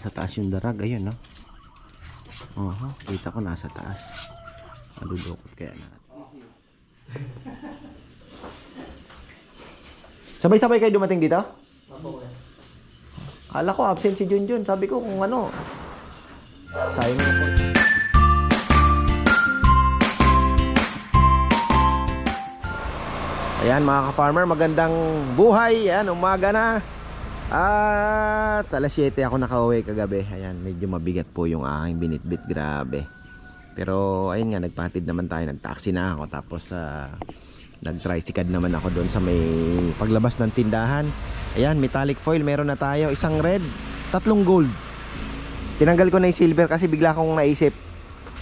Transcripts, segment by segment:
nasa taas yung darag. Ayun, no? Oho, kita ko nasa taas. Madudukot kaya natin. Sabay-sabay kayo dumating dito? Kala ko absent si Junjun. Sabi ko kung ano. Sayang na. Ayan mga ka-farmer, magandang buhay. Ayan, umaga na. At alas 7 ako nakauwi kagabi. Ayan, medyo mabigat po yung aking binitbit. Grabe. Pero ayun nga, nagpatid naman tayo. Nag-taxi na ako. Tapos uh, nag-tricycad naman ako doon sa may paglabas ng tindahan. Ayan, metallic foil. Meron na tayo. Isang red, tatlong gold. Tinanggal ko na yung silver kasi bigla akong naisip.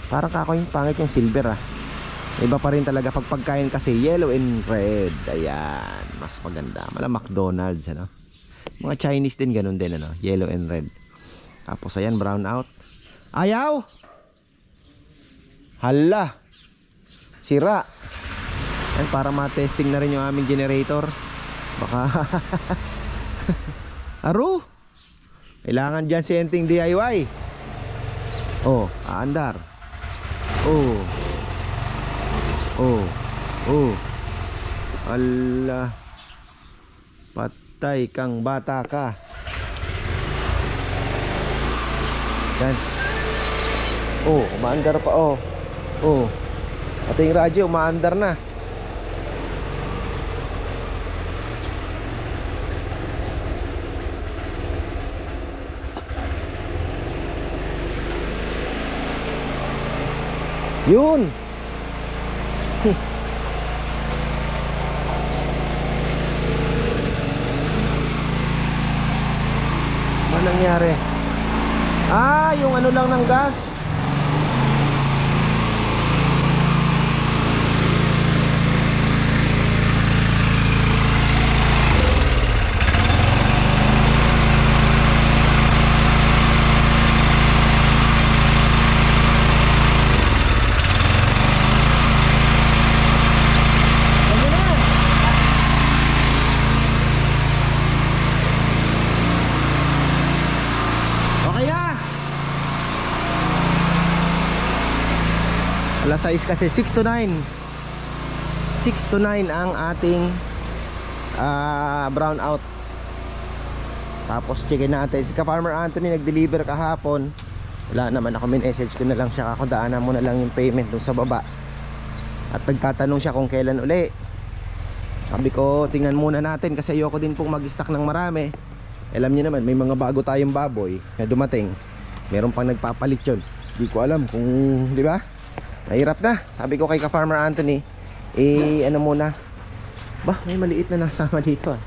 Parang kako yung pangit yung silver ah. Iba pa rin talaga pag pagkain kasi yellow and red. Ayan, mas maganda. Mala McDonald's ano. Mga Chinese din ganun din ano, yellow and red. Tapos ayan brown out. Ayaw. Hala. Sira. Ayan, para ma-testing na rin yung aming generator. Baka Aro. Kailangan dyan si Enting DIY. Oh, aandar. Oh. Oh. Oh. Allah. Patay kang bata ka. Yan. Oh, umaandar pa oh. Oh. Pati yung radyo umaandar na. Yun. Ano nangyari? Ah, yung ano lang ng gas. Okay na. 6 kasi 6 to 9. 6 to 9 ang ating ah, brown out. Tapos checkin natin si ka-farmer Anthony nag-deliver kahapon. Wala naman ako message ko na lang siya ako daanan mo na lang yung payment dun sa baba. At nagtatanong siya kung kailan uli. Sabi ko tingnan muna natin kasi ayoko din pong mag-stock ng marami. Alam niyo naman, may mga bago tayong baboy na dumating. Meron pang nagpapalit yun. Di ko alam kung, di ba? Mahirap na. Sabi ko kay ka-farmer Anthony, eh, ano muna. Bah, may maliit na nasama dito ah.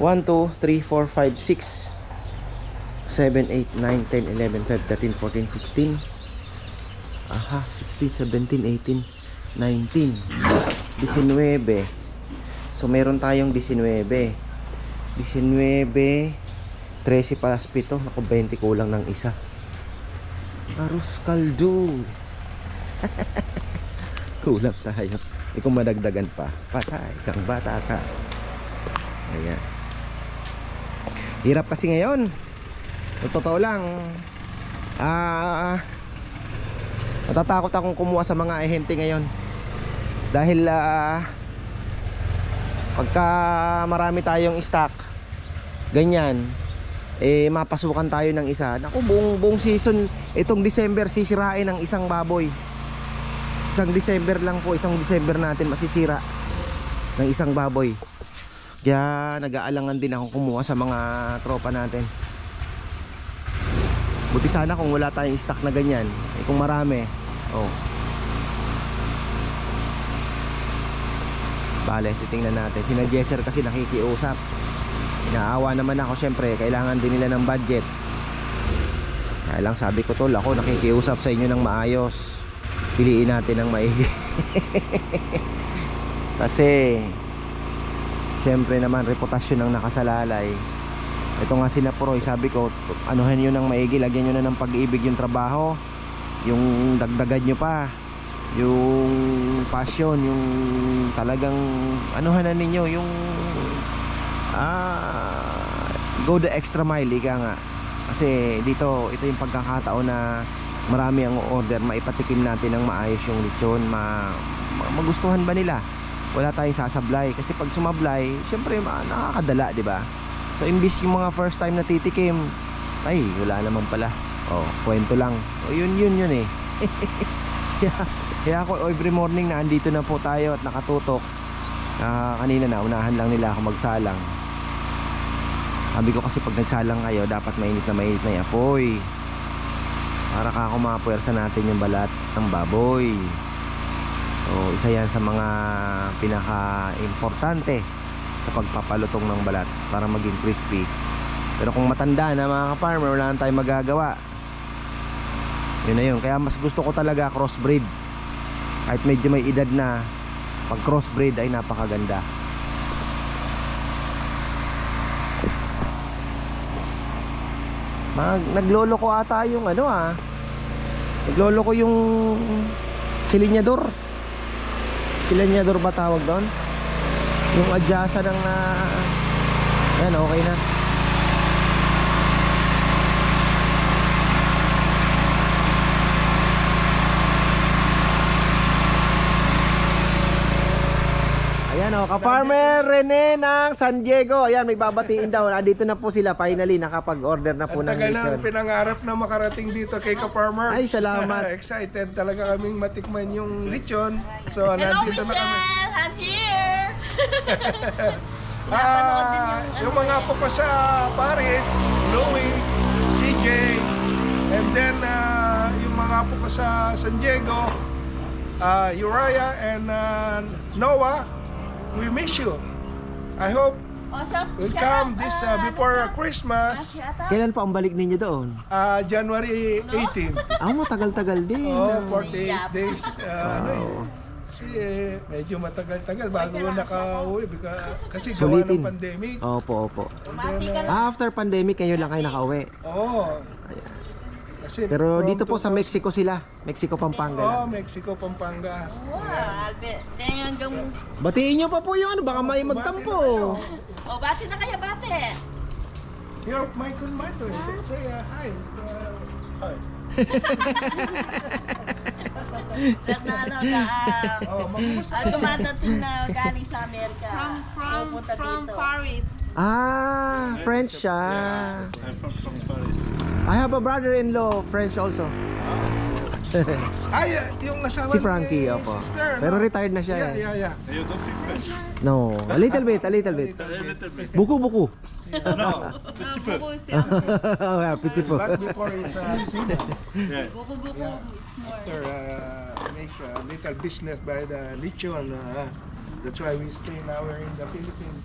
1, 2, 3, 4, 5, 6, 7, 8, 9, 10, 11, 12, 13, 14, 15. Aha, 16, 17, 18, 19, 19. So, meron tayong 19. 19, 13 palas 7 Naku 20 kulang ng isa Arus kaldo Kulang tayo. Hindi ko madagdagan pa Patay. Kang bata ka. Ayan. Hirap kasi ngayon. Totoo lang Ah Natatakot akong kumuha sa mga ehente ngayon. Dahil ah Pagka marami tayong stock Ganyan eh mapasukan tayo ng isa. Naku, buong buong season itong December sisirain ng isang baboy. Isang December lang po, itong December natin masisira ng isang baboy. Kaya nag-aalangan din ako kumuha sa mga tropa natin. Buti sana kung wala tayong stock na ganyan. Eh kung marami, oh. Bale, titingnan natin. Sina Jesser kasi nakikiusap. Inaawa naman ako syempre, kailangan din nila ng budget. Kaya lang sabi ko tol, ako nakikiusap sa inyo ng maayos. Piliin natin ng maigi. Kasi syempre naman reputasyon ng nakasalalay. Ito nga sina Puroy, sabi ko, anuhan nyo ng maigi, lagyan nyo na ng pag-ibig yung trabaho. Yung dagdagan nyo pa. Yung passion, yung talagang anuhan na ninyo, yung ah, go the extra mile ika nga Kasi dito, ito yung pagkakataon na marami ang order, maipatikim natin ng maayos yung lechon, ma, ma- magustuhan ba nila? Wala tayong sasablay kasi pag sumablay, syempre nakakadala, di ba? So imbis yung mga first time na titikim, ay wala naman pala. Oh, kwento lang. Oh, yun yun yun eh. kaya, kaya ako every morning na andito na po tayo at nakatutok. Ah, kanina na unahan lang nila ako magsalang. Sabi ko kasi pag nagsalang kayo, dapat mainit na mainit na yung apoy. Para ka kumapuwersa natin yung balat ng baboy. So, isa yan sa mga pinaka-importante sa pagpapalutong ng balat para maging crispy. Pero kung matanda na mga ka-farmer, wala tayong magagawa. Yun na yun. Kaya mas gusto ko talaga crossbreed. Kahit medyo may edad na, pag crossbreed ay napakaganda. Mag, naglolo ko ata yung ano ah. Naglolo ko yung silinyador. Silinyador ba tawag doon? Yung adyasa ng uh, Ayan, okay na. Ayan o, ka-farmer Rene ng San Diego. Ayan, may babatiin daw. Andito na po sila finally. Nakapag-order na po Ang ng tagal na lechon. pinangarap na makarating dito kay Ka-Farmer. Ay, salamat. Excited talaga kaming matikman yung lechon. So, Hello, nandito na kami. Michelle! I'm here! Ah, yung mga apo ko sa Paris, Louie, CJ, and then ah, yung mga apo ko sa San Diego, ah, Uriah and ah, Noah, we miss you. I hope Also, you'll shout come out, this uh, ah, before Lucas. Christmas, Shout out. Kailan pa ang balik ninyo doon? ah, January 18. Ah, matagal-tagal din. Oh, Yeah. 48 days. ah, ano eh. Wow. Kasi eh, medyo matagal-tagal bago nakauwi bika- kasi gawa Sulitin. ng pandemic. Opo, opo. Bumati ka lang. Ah, after pandemic, kayo lang kayo nakauwi. Oo. Kasi Pero from dito po sa 2000 Mexico sila. Mexico, Pampanga. Oh. Mexico, Pampanga. Wow, Albert. Then hanggang... Batiin nyo pa po yun. ano, Baka may magtampo. Oh, bati na kaya, bate. You're Michael Mato. Say uh, hi. Uh, hi. Lahat na ano, na, ah, Oh, magkumusta? ah, dumadating na galing sa Amerika. From from Pupunta from dito. Paris. Ah, French siya. I'm from, from Paris. I have a brother-in-law, French also. Ay, uh, yung asawa Si Frankie, ni opo. sister. Pero no? retired na siya. Yeah, eh. yeah, yeah. You don't speak French? No, a little bit, a little bit. A little bit. Buku-buku. No, petit peu. buku yeah. oh, yeah, petit po. But before is uh, Yeah. buku buku. It's more. after uh, make a little business by the lechon. Uh, that's why we stay now we're in the Philippines.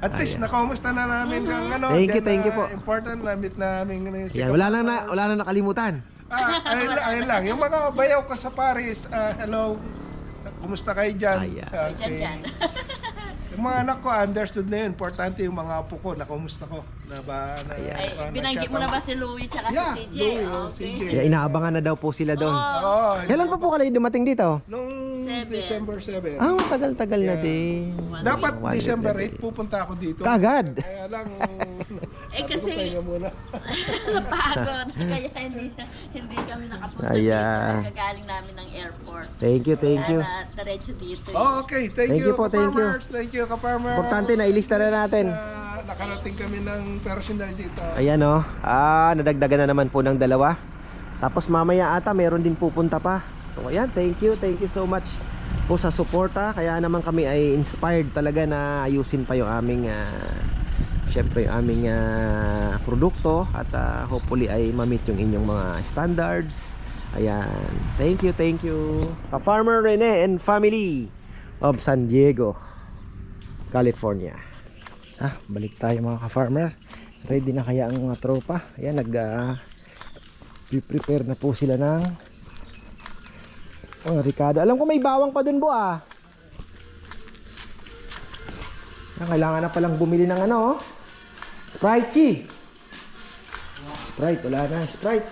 At least nakamusta na namin ang ano. Thank you, then, thank you uh, po. Important na-meet namin ano, si Yan, wala na, na wala na nakalimutan. Ah, ayun, lang- ayun lang. Yung mga bayaw ko sa Paris, ah, hello. Kumusta kayo dyan? Ayan. Ah, Dyan, dyan. yung mga anak ko, understood na yun. Importante yung mga apo ko, na kumusta ko. Na ba, na, Ay, na- binanggit mo na ba si Louie tsaka Yeah, si CJ? Louie, oh, okay. CJ. Kaya inaabangan na daw po sila doon. Oo. Kailan pa po kayo dumating dito? Nung Seven. December 7. Ah, tagal-tagal na din. Dapat December week 8 pupunta ako dito. Kagad. Kaya lang, Eh, sabi ko, kasi- muna. Napagod. Kaya hindi, siya- hindi kami nakapunta Ayan. dito. Kagaling namin ng airport. Thank you, thank you. Kaya na, diretso dito. eh. Oh, okay. Thank, Thank you po, thank you. ka-farmers. Thank you, ka-farmer. Importante na ilista na natin. Ah, nakarating kami ng personal dito. Ayan oh. Ah, nadagdagan na naman po ng dalawa. Tapos mamaya ata meron din pupunta pa. So ayan, thank you, thank you so much po sa suporta. Kaya naman kami ay inspired talaga na ayusin pa yung aming ah, syempre yung aming ah, produkto at ah, hopefully ay ma-meet yung inyong mga standards. Ayan. Thank you, thank you. Ka-Farmer Rene and family of San Diego, California. Ah, balik tayo mga ka-farmer. Ready na kaya ang mga tropa? Ayan, nag ah, prepare na po sila ng mga Ricardo. Alam ko may bawang pa dun bo. Ah, Kailangan na palang bumili ng ano oh. Sprite. Sprite, wala na. Sprite.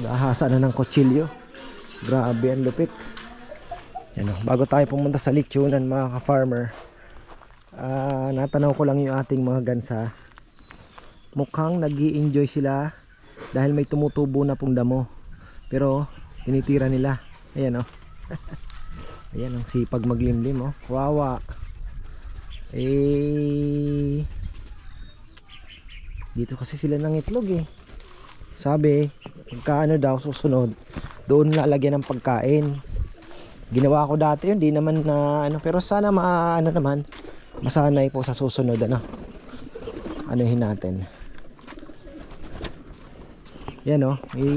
Nahasa na ng kutsilyo. Grabe ang lupit. Yan bago tayo pumunta sa lechonan mga ka-farmer, ah, natanaw ko lang yung ating mga gansa. Mukhang nag enjoy sila dahil may tumutubo na pong damo. Pero tinitira nila. Ayan o. Ayan ang sipag maglimlim o. Wawa. Eh, dito kasi sila ng itlog eh. Sabi, pagka ano daw susunod, doon lalagyan ng pagkain. Ginawa ko dati yun, di naman na ano, pero sana ma ano naman, masanay po sa susunod ano. Anuhin natin. Yan oh, may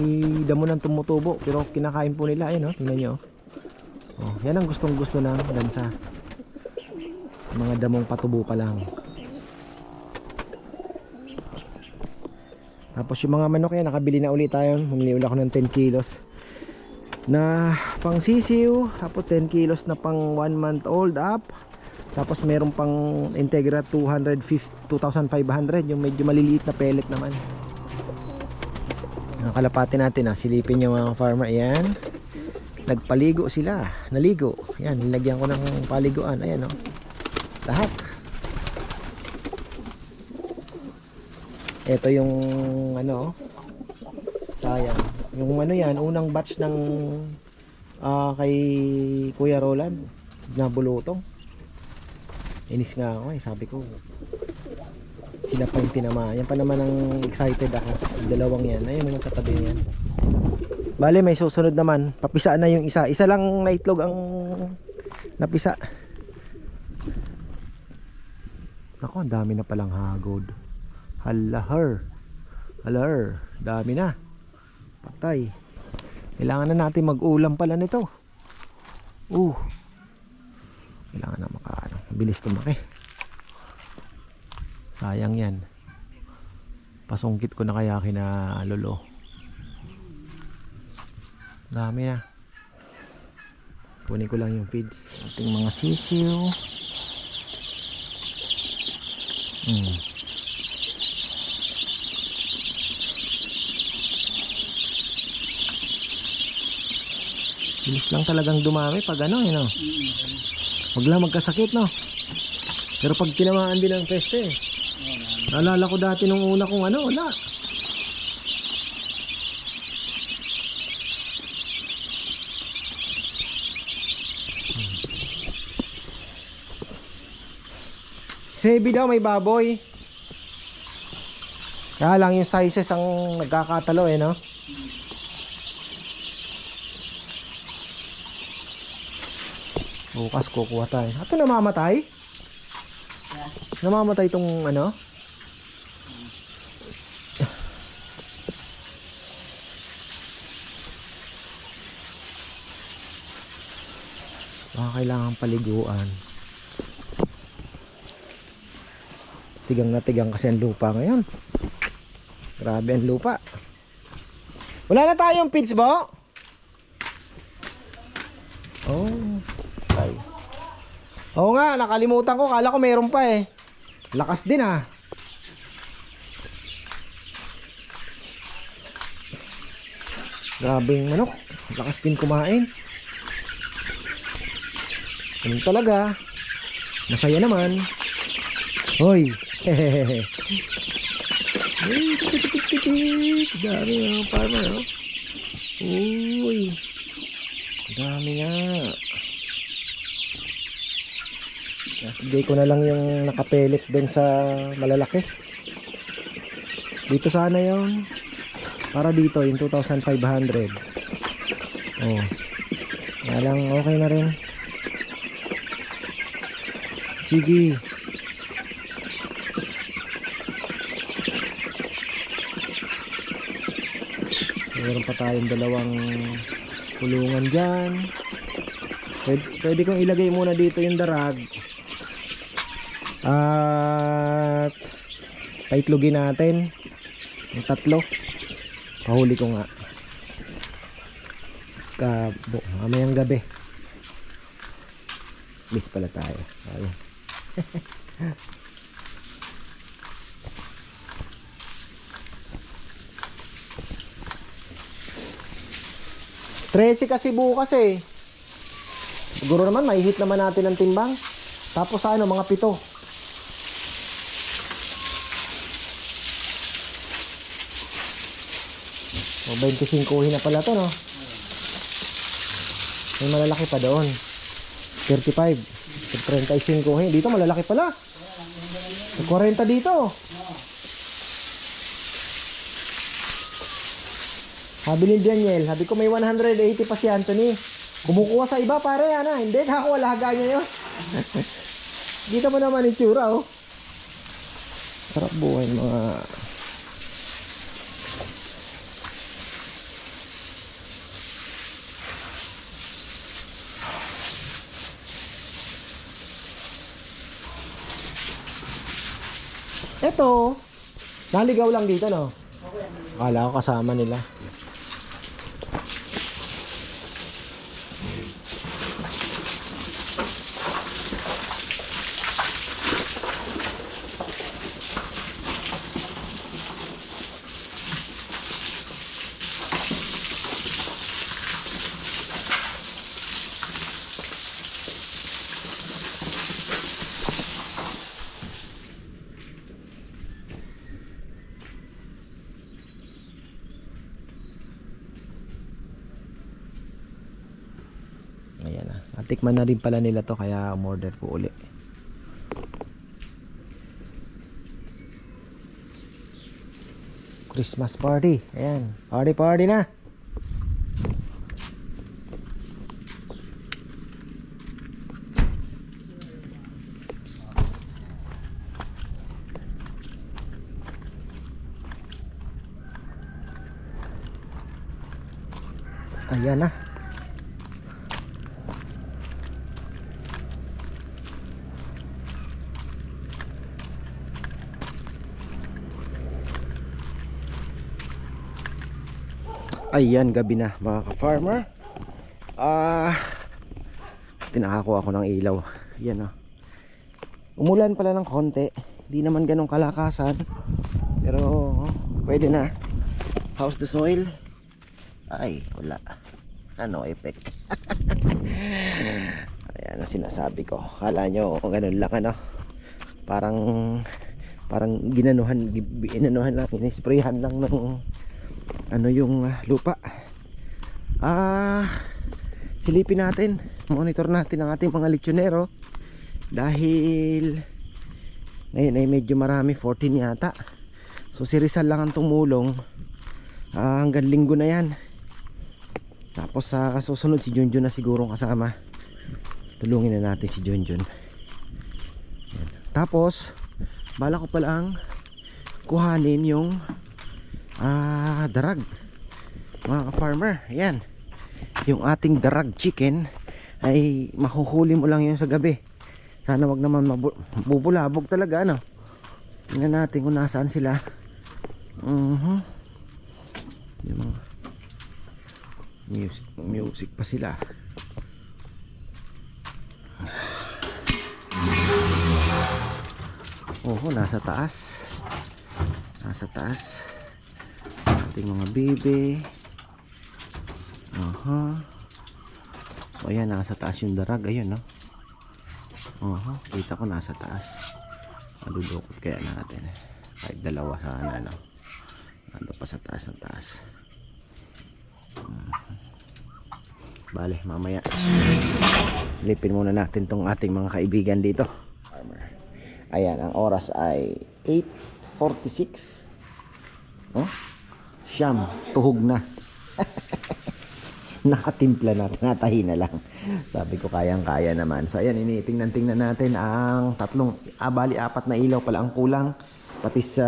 damo ng tumutubo pero kinakain po nila, ayun oh, tingnan nyo. Oh, yan ang gustong gusto ng dansa. Mga damong patubo pa lang. Tapos yung mga manok yan, nakabili na ulit tayo. Bumili ulit ako ng 10 kilos na pang sisiw. Tapos 10 kilos na pang 1 month old up. Tapos meron pang Integra 250, 2,500. Yung medyo maliliit na pellet naman. Ang natin ah, silipin yung mga farmer. Ayan. Nagpaligo sila. Naligo. Ayan, nilagyan ko ng paliguan. Ayan oh. Lahat. Ito yung ano, sayang. Yung ano yan, unang batch ng ah, kay Kuya Roland na bulutong. Inis nga ako eh, sabi ko. Sila pa yung tinama. Yan pa naman ang excited ako. Dalawang yan. Ayun yung katabi niyan. Bale, may susunod naman. Papisa na yung isa. Isa lang na itlog ang napisa. Ako, ang dami na palang hagod. Halahar. Halar. Dami na. Patay. Kailangan na natin mag-ulam pala nito. Uh. Kailangan na makaano. Bilis tumaki. Sayang yan. Pasungkit ko na kaya kina lolo. Dami na. Kunin ko lang yung feeds. Ating mga sisiw. Hmm. Bilis lang talagang dumami pag ano, eh, no? Huwag lang magkasakit, no? Pero pag tinamaan din ang peste, eh. Naalala ko dati nung una kong ano, wala. Sebi daw may baboy. Kaya lang yung sizes ang nagkakatalo eh, no? Bukas kukuha tayo. Ito namamatay? Namamatay itong ano? Baka kailangan paliguan. Tigang na tigang kasi ang lupa ngayon. Grabe ang lupa. Wala na tayong feeds bo? Oh. Ay. Oo nga, nakalimutan ko. Kala ko meron pa eh. Lakas din ah. Grabe yung manok. Lakas din kumain. Ganun talaga. Masaya naman. Hoy. Hehehe. Dami nga farmer, oh. Uy. Dami nga. Bigay ko na lang yung nakapelit doon sa malalaki. Dito sana yon Para dito, yung 2,500. Oh. Kaya lang, okay na rin. Sige. Meron pa tayong dalawang kulungan dyan. Pwede, pwede kong ilagay muna dito yung darag. At paitlogin natin yung tatlo. Pahuli ko nga. Kabo, mamayang gabi. Miss pala tayo. Ayun. Trece kasi bukas eh. Siguro naman, mahihit naman natin ang timbang. Tapos ano, mga pito. O, 25 na pala to, no? May malalaki pa doon. 35. 35. Dito malalaki pala. May 40 dito. Sabi ni Daniel, sabi ko may 180 pa si Anthony. Kumukuha sa iba pare, ana. Hindi, ako alaga niya yun. Kita mo naman yung tsura, oh. Sarap buhay mga... Eto, naligaw lang dito, no? Akala ko kasama nila. Ayan na. Natikman na rin pala nila to kaya umorder po uli. Christmas party. Ayan. Party party na. Ayan na. Ayan, gabi na mga ka-farmer. Ah, tinakakuha ako ng ilaw. Yan oh. Umulan pala ng konti. Di naman ganong kalakasan. Pero pwede na. How's the soil? Ay, wala. Ano effect? Ayan ang sinasabi ko. Kala nyo ganun lang ano. Parang parang ginanuhan, ginanuhan lang, inisprayhan lang ng ano yung ah, lupa. Ah silipin natin. Monitor natin ang ating mga lechonero. Dahil ngayon ay medyo marami 14 yata. So si Rizal lang ang tumulong. Ah, hanggang linggo na yan. Tapos sa susunod si Junjun na siguro kasama. Tulungin na natin si Junjun. Tapos bala ko palang kuhanin yung ah darag. Mga ka-farmer ayan. Yung ating darag chicken ay mahuhuli mo lang yun sa gabi. Sana wag naman mabubulabog talaga ano? Tingnan natin kung nasaan sila. Mhm yung mga music, music pa sila. Oh nasa taas. Nasa taas ating mga bibi. Aha. So ayan nasa taas yung darag. Ayun no? Aha. Kita ko nasa taas. Madudukot kaya natin. Kahit dalawa sana no? Nando pa sa taas ng taas. Bale mamaya. Lipin muna natin tong ating mga kaibigan dito. Ayan ang oras ay 8.46 oh Siyam, tuhog na. Nakatimpla na, tinatahi na lang. Sabi ko kayang-kaya naman. So ayan, initingnan-tingnan natin ang tatlong, ah, bali apat na ilaw pala ang kulang. Pati sa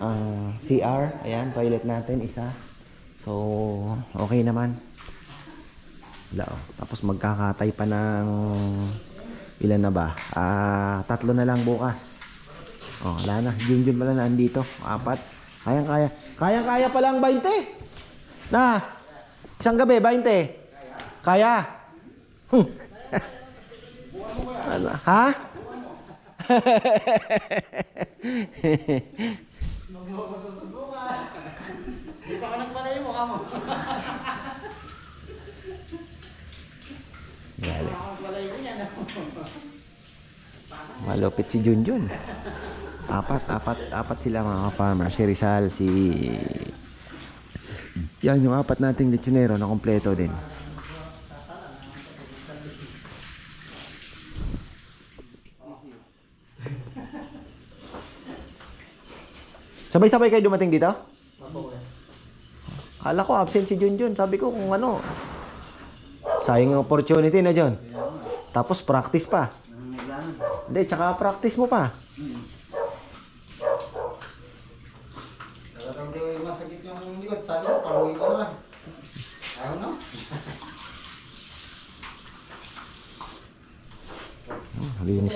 ah, CR, ayan, toilet natin, isa. So, okay naman. Wala, oh. Tapos magkakatay pa ng ilan na ba? Ah, tatlo na lang bukas. Oh, wala na. Junjun pala na andito. Apat. Kayang-kaya. Kayang-kaya pa lang 20. Na. Isang gabi 20. Kaya. Hmm. ano? Ha? Malupit si Junjun. Apat, apat, apat sila mga farmer. Si Rizal, si... Yan yung apat nating lechonero na kompleto din. Sabay-sabay kayo dumating dito? Kala ko absent si Junjun. Sabi ko kung ano. Sayang yung opportunity na John. Tapos practice pa. Hindi, tsaka practice mo pa. Talagang di masakit yung likod. Sabi ko, paluin ko naman. Ayaw na.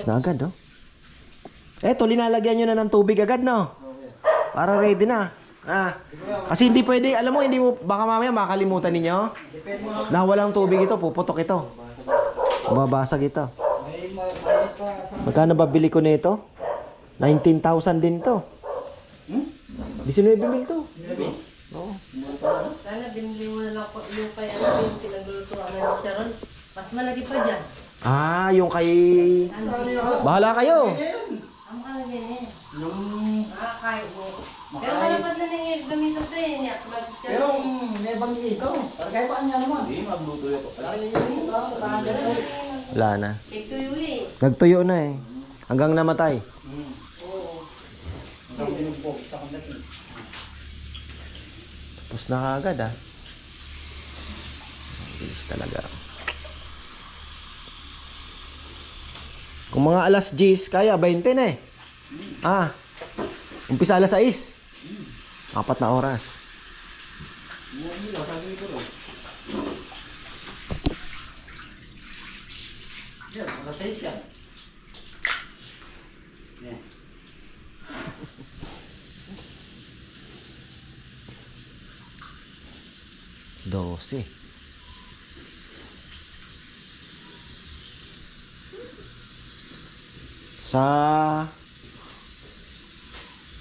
Linis na agad, oh. Eto, linalagyan nyo na ng tubig agad, no? Para ready na. Ah, kasi hindi pwede, alam mo, hindi mo, baka mamaya makalimutan ninyo. Na walang tubig ito, puputok ito. Babasag ito. Magkano ba bili ko nito? 19,000 din to. Hmm? 19 mil to. Sana binili mo na lang yung kay ano yung pinaglulutuan ng charon. Mas malaki pa dyan. Ah, yung kay... Bahala kayo. Ang mga ganyan. Yung... Ah, kahit mo. Pero wala pa na nang gamito sa iyo niya. Pero may banggi ito. Kahit paano niya naman. Hindi, magluto ito. Wala na. You eh. Nagtuyo na eh. Hanggang namatay. Ang binugbog sa kanila. Tapos na kaagad ah. Ang bilis talaga. Kung mga alas 10, kaya 20 na eh. Ah, umpisa alas 6. Apat na oras. Yan, alas 6 yan. Yan. Dose. Sa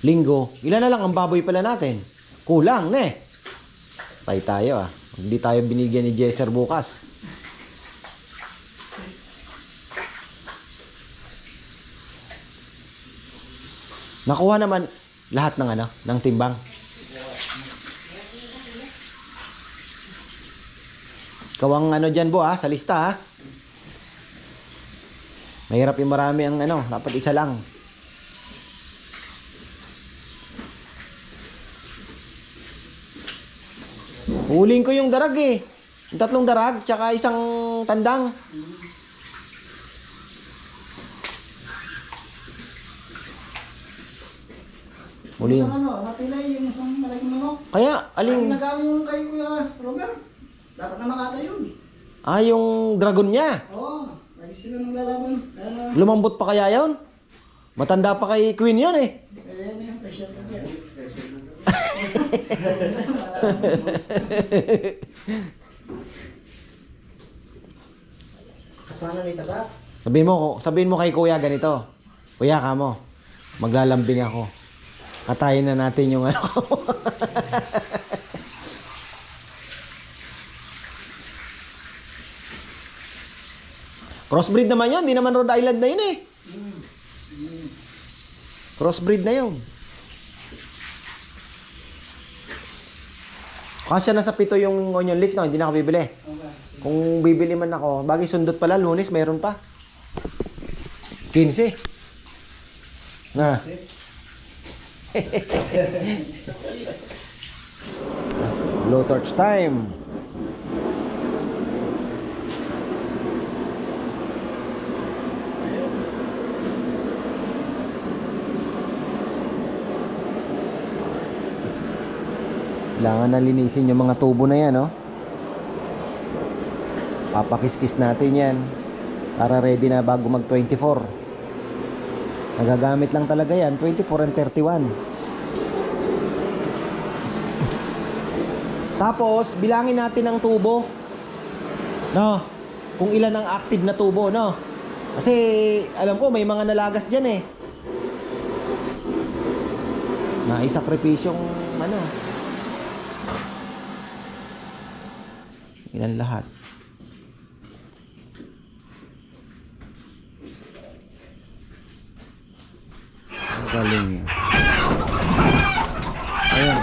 linggo, ilan na lang ang baboy pala natin? Kulang, ne? Tay tayo ah. Hindi tayo binigyan ni Jesser bukas. Nakuha naman lahat ng ano, ng timbang. Kawang ano dyan bo ah, sa lista ah. Mahirap yung marami ang ano, dapat isa lang. Huling ko yung darag eh. Yung tatlong darag, tsaka isang tandang. Huling. Isang ano, napilay yung isang malaking manok. Kaya, aling, nagawin yung kay Kuya Robert. Dapat na nakata yun. ah, yung dragon niya. Oo, sila naglalaban. Kaya na, Lumambot pa kaya yon? Matanda pa kay Queen yon eh. kaya na yung pressure ko kaya. Paano nito ba? Sabihin mo, sabihin mo kay kuya ganito. Kuya ka mo, maglalambing ako. Katayin na natin yung ano. Crossbreed naman yun, di naman Rhode Island na yun eh. Crossbreed na yun. Kasya na sa pito yung onion leeks, no? hindi na ako bibili. Kung bibili man ako, bagay sundot pala, lunes mayroon pa. 15. Na. Low torch time. Kailangan na linisin yung mga tubo na yan, no? Papakiskis natin yan para ready na bago mag 24 nagagamit lang talaga yan 24 and 31 tapos bilangin natin ang tubo no? Kung ilan ang active na tubo no? Kasi alam ko may mga nalagas dyan eh. Na isakripisyong ano ilan lahat Galing. Ayan.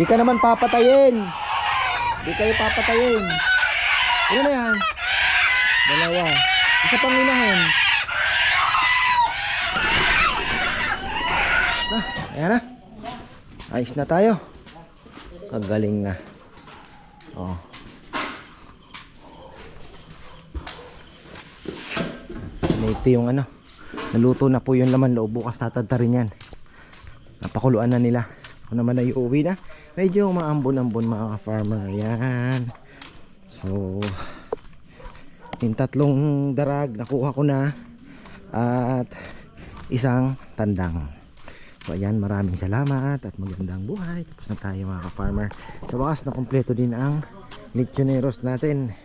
Di ka naman papatayin. Di kayo papatayin. Ano na yan? Dalawa. Isa pang unahin. Ah, ayan na. Ayos na tayo. Kagaling na. Oh. Ito yung ano. Naluto na po yung laman loob. Bukas tatadta rin yan. Napakuluan na nila. Ako naman ay uuwi na. Medyo maambon-ambon mga farmer. Ayan. So, yung tatlong darag nakuha ko na. At isang tandang. So ayan, maraming salamat at magandang buhay. Tapos na tayo mga ka-farmer. Sa wakas na kompleto din ang lechoneros natin.